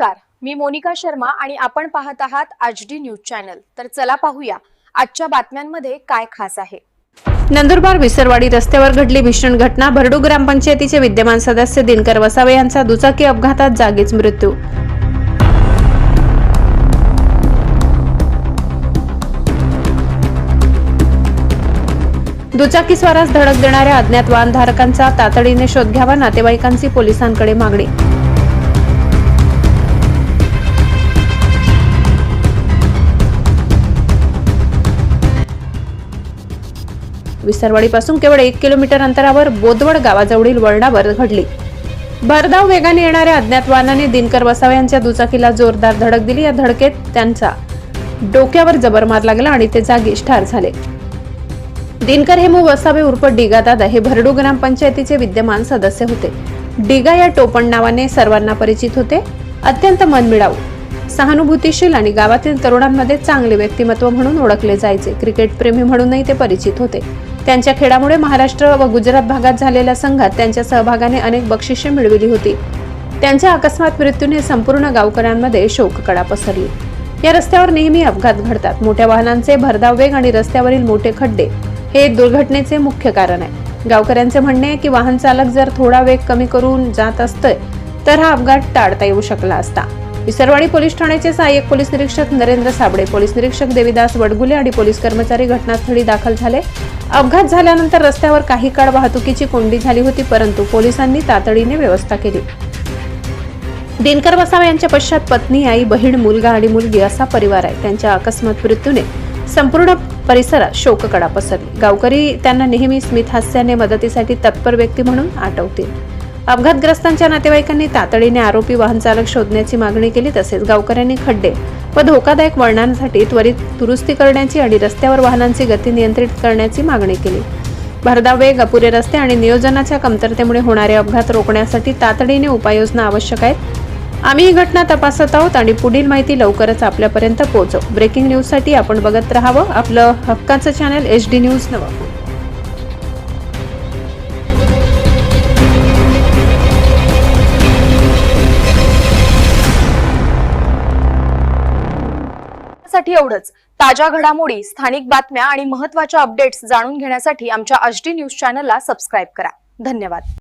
नमस्कार. मी मोनिका शर्मा आणि आपण पाहत आहात आज डी न्यूज चॅनल. तर चला पाहूया आजच्या बातम्यांमध्ये काय खास आहे. नंदुरबार विसरवाडी रस्त्यावर घडली भीषण घटना. भरडू ग्रामपंचायतीचे विद्यमान सदस्य दिनकर वसावे यांचा दुचाकी अपघातात जागीच मृत्यू. दुचाकी स्वारास धडक देणाऱ्या अज्ञात वाहनधारकांचा तातडीने शोध घ्यावा नातेवाईकांची पोलिसांकडे मागणी. विसरवाडीपासून केवळ एक किलोमीटर अंतरावर बोदवड गावाजवळील वळणावर घडली. भरधाव वेगाने येणाऱ्या अज्ञात वाहनाने दिनकर वसावे यांच्या दुचाकीला जोरदार धडक दिली. या धडकेत त्यांचा डोक्यावर जबर मार लागला आणि ते जागीच ठार झाले. दिनकर हेमू वसावे उर्फ डिगा दादा हे भरडू ग्रामपंचायतीचे विद्यमान सदस्य होते. डिगा या टोपण नावाने सर्वांना परिचित होते. अत्यंत मनमिळाऊ सहानुभूतीशील आणि गावातील तरुणांमध्ये चांगले व्यक्तिमत्व म्हणून ओळखले जायचे. क्रिकेट प्रेमी म्हणूनही ते परिचित होते. त्यांच्या खेळामुळे महाराष्ट्र व गुजरात भागात झालेल्या संघात त्यांच्या सहभागाने अनेक बक्षिसे मिळविली होती. त्यांच्या अकस्मात मृत्यूने संपूर्ण गावकऱ्यांमध्ये शोककडा पसरली. या रस्त्यावर नेहमी अपघात घडतात. मोठ्या वाहनांचे भरधाव वेग आणि रस्त्यावरील मोठे खड्डे हे दुर्घटनेचे मुख्य कारण आहे. गावकऱ्यांचे म्हणणे आहे की वाहन चालक जर थोडा वेग कमी करून जात असतोय तर हा अपघात टाळता येऊ शकला असता. विसरवाडी पोलीस ठाण्याचे सहाय्यक पोलीस निरीक्षक नरेंद्र साबळे पोलीस निरीक्षक देविदास वडगुले आणि पोलीस कर्मचारी घटनास्थळी दाखल झाले. अपघात झाल्यानंतर रस्त्यावर काही काळ वाहतुकीची कोंडी झाली होती परंतु पोलिसांनी तातडीने व्यवस्था केली. दिनकर वसावे यांच्या पश्चात पत्नी आई बहीण मुलगा आणि मुलगी असा परिवार आहे. त्यांच्या अकस्मात मृत्यूने संपूर्ण परिसरात शोककडा पसरली. गावकरी त्यांना नेहमी स्मित हास्याने मदतीसाठी तत्पर व्यक्ती म्हणून आठवतील. अपघातग्रस्तांच्या नातेवाईकांनी तातडीने आरोपी वाहन चालक शोधण्याची मागणी केली तसेच गावकऱ्यांनी खड्डे व धोकादायक वळणांसाठी त्वरित दुरुस्ती करण्याची आणि रस्त्यावर वाहनांची गती नियंत्रित करण्याची मागणी केली. भरधाव वेग अपुरे रस्ते आणि नियोजनाच्या कमतरतेमुळे होणारे अपघात रोखण्यासाठी तातडीने उपाययोजना आवश्यक आहेत. आम्ही ही घटना तपासत आहोत आणि पुढील माहिती लवकरच आपल्यापर्यंत पोहोचव. ब्रेकिंग न्यूजसाठी आपण बघत राहावं. आपलं हक्काचं चॅनल एच डी न्यूज नवं साठी एवढंच. ताज्या घडामोडी स्थानिक बातम्या आणि महत्त्वाच्या अपडेट्स जाणून घेण्यासाठी आमच्या आच डी न्यूज चॅनलला सबस्क्राईब करा. धन्यवाद.